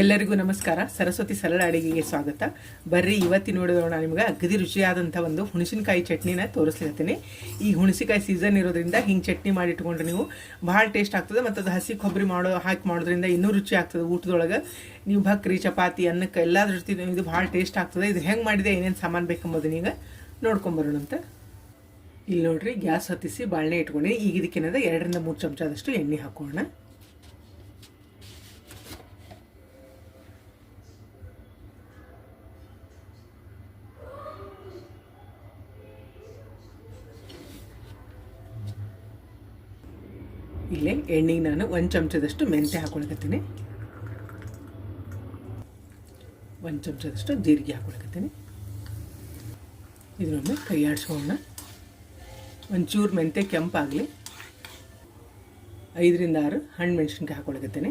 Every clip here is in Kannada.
ಎಲ್ಲರಿಗೂ ನಮಸ್ಕಾರ. ಸರಸ್ವತಿ ಸರಳ ಅಡಿಗೆಗೆ ಸ್ವಾಗತ. ಬರ್ರಿ, ಇವತ್ತಿನ ನೋಡಿದೋಣ ನಿಮ್ಗೆ ಅಗದಿ ರುಚಿಯಾದಂಥ ಒಂದು ಹುಣಸಿನಕಾಯಿ ಚಟ್ನಿನ ತೋರಿಸ್ಲಿರ್ತೀನಿ ಈ ಹುಣಸಿಕಾಯಿ ಸೀಸನ್ ಇರೋದ್ರಿಂದ ಹಿಂಗೆ ಚಟ್ನಿ ಮಾಡಿ ಇಟ್ಕೊಂಡ್ರೆ ನೀವು ಭಾಳ ಟೇಸ್ಟ್ ಆಗ್ತದೆ ಮತ್ತು ಅದು ಹಸಿ ಕೊಬ್ಬರಿ ಮಾಡೋ, ಹಾಕಿ ಮಾಡೋದ್ರಿಂದ ಇನ್ನೂ ರುಚಿ ಆಗ್ತದೆ ಊಟದೊಳಗೆ. ನೀವು ಭಕ್ರಿ ಚಪಾತಿ, ಅನ್ನಕ್ಕೆ ಎಲ್ಲದ್ರ ಜೊತೆ ಇದು ಭಾಳ ಟೇಸ್ಟ್ ಆಗ್ತದೆ. ಇದು ಹೆಂಗೆ ಮಾಡಿದೆ, ಏನೇನು ಸಾಮಾನು ಬೇಕೆಂಬುದನ್ನ ಈಗ ನೋಡ್ಕೊಂಬರೋಣಂತ. ಇಲ್ಲಿ ನೋಡ್ರಿ, ಗ್ಯಾಸ್ ಹೊತ್ತಿಸಿ ಬಾಳೆ ಇಟ್ಕೊಂಡು ಈಗ ಇದಕ್ಕೇನದ ಎರಡರಿಂದ ಮೂರು ಚಮಚದಷ್ಟು ಎಣ್ಣೆ ಹಾಕೋಣ. ಇಲ್ಲೇ ಎಣ್ಣೆಗೆ ನಾನು ಒಂದು ಚಮಚದಷ್ಟು ಮೆಂತ್ಯ ಹಾಕೊಳಕತ್ತೀನಿ. ಒಂದು ಚಮಚದಷ್ಟು ಜೀರಿಗೆ ಹಾಕೊಳಕತ್ತೀನಿ. ಇದನ್ನೊಮ್ಮೆ ಕೈ ಆಡಿಸ್ಕೊಳ್ಳೋಣ ಒಂಚೂರು ಮೆಂತ್ಯ ಕೆಂಪಾಗಲಿ. ಐದರಿಂದ ಆರು ಹಣ್ಣು ಮೆಣಸಿನ್ಕಾಯಿ ಹಾಕೊಳಕತ್ತೀನಿ.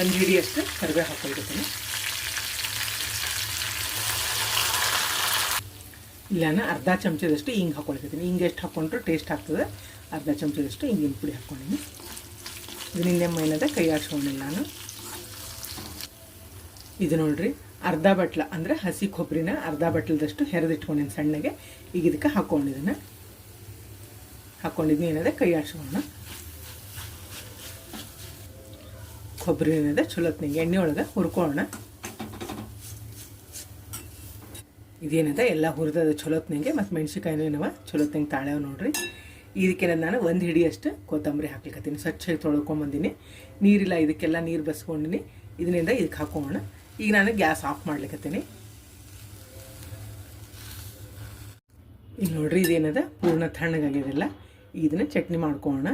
ಒಂದು ಹಿಡಿಯಷ್ಟು ಕರಿಬೇವು ಹಾಕೊಳಕತ್ತೀನಿ. ಇಲ್ಲಾನ ಅರ್ಧ ಚಮಚದಷ್ಟು ಹಿಂಗೆ ಹಾಕೊಳ್ತಿದ್ದೀನಿ. ಹಿಂಗೆ ಎಷ್ಟು ಹಾಕ್ಕೊಂಡ್ರೆ ಟೇಸ್ಟ್ ಆಗ್ತದೆ. ಅರ್ಧ ಚಮಚದಷ್ಟು ಹಿಂಗಿನ ಪುಡಿ ಹಾಕ್ಕೊಂಡಿನಿ ಇದು ನಿನ್ನೆ ಮೈನದ ಕೈ ಆಡ್ಸ್ಕೊಂಡಿಲ್ಲ ನಾನು. ಇದು ನೋಡ್ರಿ, ಅರ್ಧ ಬಟ್ಲ ಅಂದರೆ ಹಸಿ ಕೊಬ್ಬರಿನ ಅರ್ಧ ಬಟ್ಲದಷ್ಟು ಹೆರೆದಿಟ್ಕೊಂಡಿನಿ ಸಣ್ಣಗೆ. ಈಗ ಇದಕ್ಕೆ ಹಾಕ್ಕೊಂಡಿದ್ದೀನಿ ಹಾಕ್ಕೊಂಡಿದ್ನಿ ಏನದ? ಕೈ ಆಡ್ಸ್ಕೊಳ್ಳೋಣ. ಕೊಬ್ಬರಿ ಏನದ ಚಲೋತ್ನಿಗೆ ಎಣ್ಣೆ ಒಳಗೆ ಹುರ್ಕೊಳ್ಳೋಣ. ಇದೇನದ ಎಲ್ಲ ಹುರಿದದ ಚಲೋತ್ನಂಗೆ ಮತ್ತು ಮೆಣ್ಸಿಕಾಯಿನೂ ಏನವ ಚಲೋತ್ನಂಗೆ ತಾಳ್ಯಾವ ನೋಡ್ರಿ. ಇದಕ್ಕೆ ನಾನು ಒಂದು ಹಿಡಿಯಷ್ಟು ಕೊತ್ತಂಬರಿ ಹಾಕ್ಲಿಕ್ಕತ್ತೀನಿ ಸ್ವಚ್ಛಾಗಿ ತೊಳ್ಕೊಂಬಂದಿನಿ ನೀರಿಲ್ಲ, ಇದಕ್ಕೆಲ್ಲ ನೀರು ಬಸ್ಕೊಂಡಿನಿ. ಇದರಿಂದ ಇದಕ್ಕೆ ಹಾಕೋಣ. ಈಗ ನಾನು ಗ್ಯಾಸ್ ಆಫ್ ಮಾಡ್ಲಿಕ್ಕತ್ತೀನಿ ಈಗ ನೋಡ್ರಿ ಇದೇನದ? ಪೂರ್ಣ ತಣ್ಣಗಾಗಿರಲ್ಲ ಇದನ್ನ ಚಟ್ನಿ ಮಾಡ್ಕೊಳ್ಳೋಣ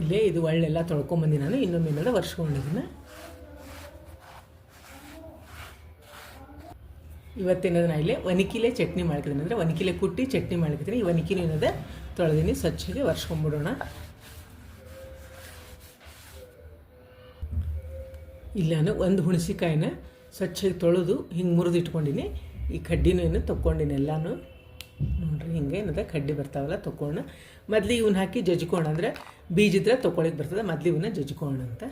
ಇಲ್ಲೇ ಇದು ಒಳ್ಳೆಲ್ಲ ತೊಳ್ಕೊಂಬಂದಿ ನಾನು. ಇನ್ನೊಮ್ಮೆ ಏನದ ವರ್ಷಕೊಂಡಿದ್ದೀನಿ ಇವತ್ತೇನದ ಇಲ್ಲೇ ಒನಕಿಲೆ ಚಟ್ನಿ ಮಾಡ್ಕಿದ್ದೀನಿ ಅಂದರೆ ಒನಕಿಲೆ ಕುಟ್ಟಿ ಚಟ್ನಿ ಮಾಡ್ಕಿದ್ದೀನಿ ಈ ಒನಕಿನೂ ಏನದೆ ತೊಳೆದೀನಿ ಸ್ವಚ್ಛಗೆ ಒರೆಸ್ಕೊಂಬಿಡೋಣ. ಇಲ್ಲ ಒಂದು ಹುಣಸಿಕಾಯಿನ ಸ್ವಚ್ಛಗೆ ತೊಳೆದು ಹಿಂಗೆ ಮುರಿದು ಇಟ್ಕೊಂಡಿನಿ ಈ ಕಡ್ಡಿನೂ ಏನು ತೊಗೊಂಡಿನಿ ಎಲ್ಲಾನು ನೋಡ್ರಿ, ಹಿಂಗೆ ಏನದ ಕಡ್ಡಿ ಬರ್ತಾವಲ್ಲ ತೊಗೊಂಡು ಮೊದ್ಲು ಇವನ್ನ ಹಾಕಿ ಜಜ್ಕೋಣ ಅಂದರೆ ಬೀಜಿದ್ರೆ ತೊಗೊಳಿಕ್ಕೆ ಬರ್ತದೆ. ಮೊದ್ಲು ಇವನ್ನ ಜಜ್ಕೋಣ ಅಂತ.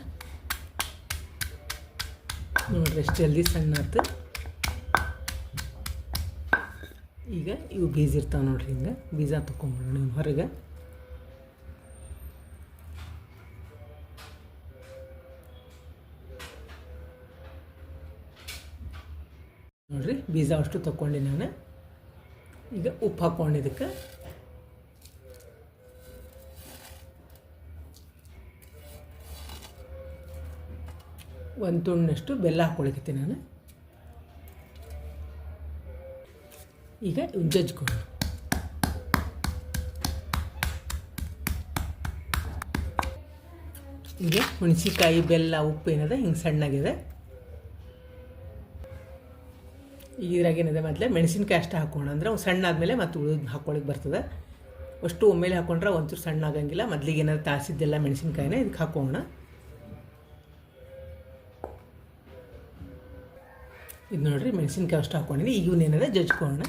ನೋಡ್ರಿ, ಎಷ್ಟು ಜಲ್ದಿ ಸಣ್ಣ ಆಯ್ತು ಈಗ ಇವು ಬೀಜ ಇರ್ತಾವೆ ನೋಡ್ರಿ ಹಿಂಗೆ. ಬೀಜ ತೊಗೊಂಬಿಡೋಣ ನೀವು ಹೊರಗೆ. ನೋಡ್ರಿ ಬೀಜ ಅಷ್ಟು ತೊಗೊಂಡು ನಾನು. ಈಗ ಉಪ್ಪು ಹಾಕ್ಕೊಂಡಿದ್ದಕ್ಕೆ ಒಂದು ತುಂಡಿನಷ್ಟು ಬೆಲ್ಲ ಹಾಕ್ಕೊಳಕತ್ತೀನಿ ನಾನು. ಈಗ ಜಜ್ಕೊಂಡು ಈಗ ಹುಣಸಿಕಾಯಿ, ಬೆಲ್ಲ, ಉಪ್ಪು ಏನಿದೆ, ಹಿಂಗೆ ಸಣ್ಣಗಿದೆ. ಇದ್ರಾಗ ಏನಿದೆ ಮೊದಲೇ, ಮೆಣಸಿನ್ಕಾಯಿ ಅಷ್ಟೇ ಹಾಕೋಣ. ಅಂದ್ರೆ ಸಣ್ಣ ಆದಮೇಲೆ ಮತ್ತು ಉಳಿದು ಹಾಕ್ಕೊಳಕ್ಕೆ ಬರ್ತದೆ. ಅಷ್ಟು ಒಮ್ಮೆಲೆ ಹಾಕೊಂಡ್ರೆ ಒಂಚೂರು ಸಣ್ಣ ಆಗಂಗಿಲ್ಲ. ಮೊದ್ಲಿಗೆ ಏನಾದ್ರು ತಾಸಿದ್ದೆಲ್ಲ ಮೆಣಸಿನ್ಕಾಯಿನ ಇದಕ್ಕೆ ಹಾಕೋಣ. ಇದು ನೋಡ್ರಿ, ಮೆಣಸಿನ್ಕಾಯಿ ಅಷ್ಟು ಈಗ ಏನಾದ್ರೆ ಜಜ್ಕೋಣ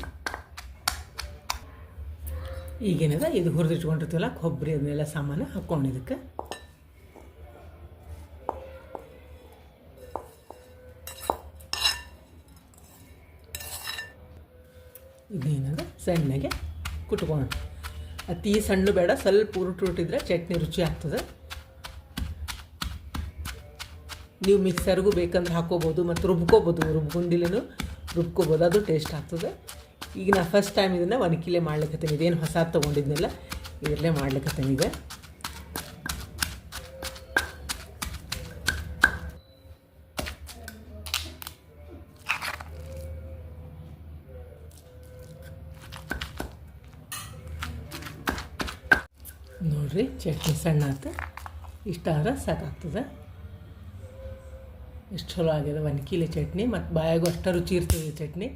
ಈಗೇನದ ಇದು ಹುರಿದಿಟ್ಕೊಂಡಿರ್ತೀವಲ್ಲ, ಕೊಬ್ಬರಿ ಅದನ್ನೆಲ್ಲ ಸಾಮಾನು ಹಾಕ್ಕೊಂಡು ಇದಕ್ಕೆ. ಇದೇನದ? ಸಣ್ಣಗೆ ಕುಟ್ಕೊಂಡು. ಅತಿ ಸಣ್ಣ ಬೇಡ, ಸ್ವಲ್ಪ ಉರುಟು ಉರುಟಿದ್ರೆ ಚಟ್ನಿ ರುಚಿ ಆಗ್ತದೆ. ನೀವು ಮಿಕ್ಸರ್ಗೂ ಬೇಕಂದ್ರೆ ಹಾಕೋಬೋದು ಮತ್ತು ರುಬ್ಕೋಬೋದು. ರುಬ್ಗುಂಡಿಲೇನು ರುಬ್ಕೋಬೋದು, ಅದು ಟೇಸ್ಟ್ ಆಗ್ತದೆ. ಈಗ ನಾ ಫಸ್ಟ್ ಟೈಮ್ ಇದನ್ನು ಒಣಕಿಲೆ ಮಾಡ್ಲಿಕ್ಕತ್ತೀನಿ ಇದೇನು ಹೊಸ ತೊಗೊಂಡಿದ್ನಲ್ಲ, ಇದರಲ್ಲೇ ಮಾಡ್ಲಿಕ್ಕತ್ತೀನಿ ಈಗ. ನೋಡ್ರಿ, ಚಟ್ನಿ ಸಣ್ಣ ಆಯ್ತು ಇಷ್ಟಾದ್ರೆ ಸಾಕಾಗ್ತದೆ ಎಷ್ಟು ಚಲೋ ಆಗ್ಯದ ಒನ್ಕಿಲೆ ಚಟ್ನಿ, ಮತ್ತು ಬಾಯಾಗೂ ಅಷ್ಟು ರುಚಿ ಇರ್ತದೆ ಚಟ್ನಿ.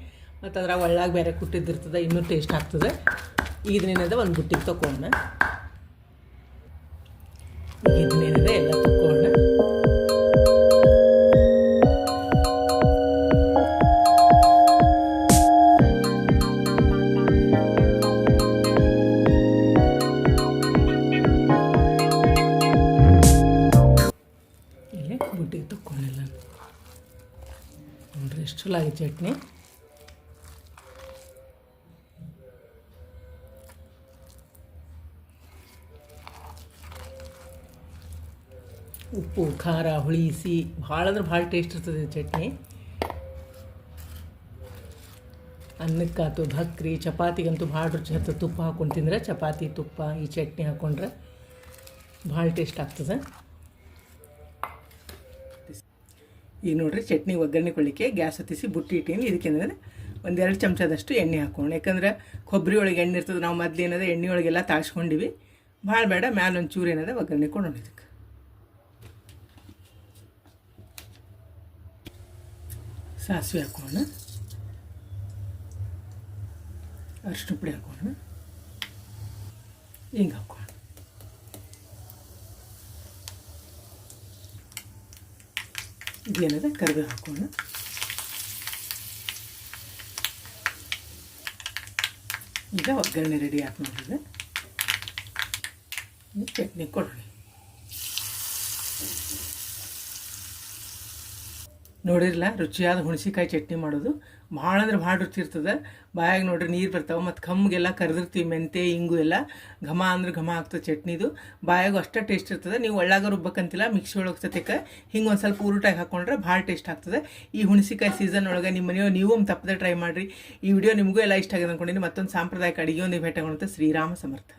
ಮತ್ತು ಅದ್ರಾಗ ಒಳ್ಳಾಗ ಬೇರೆ ಕುಟ್ಟಿದ್ದಿರ್ತದೆ, ಇನ್ನೂ ಟೇಸ್ಟ್ ಆಗ್ತದೆ. ಇದನ್ನೇನದ ಒಂದು ಬುಟ್ಟಿಗೆ ತೊಗೊಂಡ ಇದನ್ನೇನದ ಎಲ್ಲ ತೊಗೊಂಡ ಬುಟ್ಟಿಗೆ ತೊಗೊಂಡಿಲ್ಲ ನೋಡ್ರಿ, ಎಷ್ಟು ಚಲೋ ಆಗಿ ಚಟ್ನಿ. ಉಪ್ಪು, ಖಾರ ಹುಳಿ ಸಿಹಿ ಭಾಳ ಅಂದ್ರೆ ಭಾಳ ಟೇಸ್ಟ್ ಇರ್ತದೆ ಚಟ್ನಿ. ಅನ್ನಕ್ಕಾತು ಭಕ್ರಿ, ಚಪಾತಿಗಂತೂ ಭಾಳ ರುಚಿ ಹತ್ತದ ತುಪ್ಪ ಹಾಕೊಂಡು ತಿಂದ್ರೆ ಚಪಾತಿ, ತುಪ್ಪ, ಈ ಚಟ್ನಿ ಹಾಕ್ಕೊಂಡ್ರೆ ಭಾಳ ಟೇಸ್ಟ್ ಆಗ್ತದೆ. ಈಗ ನೋಡ್ರಿ ಚಟ್ನಿ ಒಗ್ಗರಣೆ ಕೊಡಲಿಕ್ಕೆ ಗ್ಯಾಸ್ ಹತ್ತಿಸಿ ಬುಟ್ಟಿ ಇಟ್ಟೀನಿ. ಇದಕ್ಕೆ ಅಂದರೆ ಒಂದೆರಡು ಚಮಚದಷ್ಟು ಎಣ್ಣೆ ಹಾಕೋಣ. ಯಾಕಂದ್ರೆ ಕೊಬ್ಬರಿ ಒಳಗೆ ಎಣ್ಣೆ ಇರ್ತದೆ. ನಾವು ಮೊದಲು ಏನದ ಎಣ್ಣೆ ಒಳಗೆಲ್ಲ ತಾಳ್ಸ್ಕೊಂಡಿವಿ. ಭಾಳ ಬೇಡ, ಮ್ಯಾಲೆ ಒಂಚೂರು ಚೂರು ಏನದ ಒಗ್ಗರಣೆ ಕೊಡೋಣ ಇದಕ್ಕೆ. ಸಾಸಿವೆ ಹಾಕೋಣ. ಅರಿಶಿನ ಪುಡಿ ಹಾಕೋಣ. ಹಿಂಗೆ ಹಾಕೋಣ. ಇದೇನದ ಕರಿಬೇವು ಹಾಕೋಣ. ಈಗ ಒಗ್ಗರಣೆ ರೆಡಿ ಹಾಕಿ ನೋಡಿದ್ರೆ ಚಟ್ನಿ ಕೊಡೋಣ. ನೋಡಿರಲ್ಲ ರುಚಿಯಾದ ಹುಣಸಿಕಾಯಿ ಚಟ್ನಿ ಮಾಡೋದು. ಭಾಳ ಅಂದ್ರೆ ಭಾಳ ರುಚಿ ಇರ್ತದೆ. ಬಾಯಾಗ ನೋಡ್ರಿ ನೀರು ಬರ್ತಾವೆ, ಮತ್ತು ಕಮ್ಮಿಗೆಲ್ಲ ಕರೆದಿರ್ತೀವಿ, ಮೆಂತೆ, ಇಂಗು ಎಲ್ಲ. ಘಮ ಅಂದ್ರೆ ಘಮ ಆಗ್ತದೆ ಚಟ್ನಿದು. ಬಾಯಾಗೂ ಅಷ್ಟೇ ಟೇಸ್ಟ್ ಇರ್ತದೆ. ನೀವು ಒಳ್ಳಾಗ ರುಬ್ಬಕ್ಕಂತಿಲ್ಲ ಮಿಕ್ಸಿ ಒಳಗೆ ಸತ್ಯಕ್ಕೆ ಹಿಂಗೆ ಒಂದು ಸ್ವಲ್ಪ ಊರುಟಾಗಿ ಹಾಕೊಂಡ್ರೆ ಭಾಳ ಟೇಸ್ಟ್ ಆಗ್ತದೆ. ಈ ಹುಣಸಿಕಾಯಿ ಸೀಸನ್ ಒಳಗೆ ನಿಮ್ಮ ಮನೆಯೋ ನೀವು ತಪ್ಪದೆ ಟ್ರೈ ಮಾಡಿರಿ. ಈ ವಿಡಿಯೋ ನಿಮಗೂ ಎಲ್ಲ ಇಷ್ಟ ಆಗಿದೆ ಅಂದ್ಕೊಂಡಿನಿ ಮತ್ತೊಂದು ಸಾಂಪ್ರದಾಯಿಕ ಅಡುಗೆ ಒಂದು ಭೇಟಿ ಶ್ರೀರಾಮ ಸಮರ್ಥ.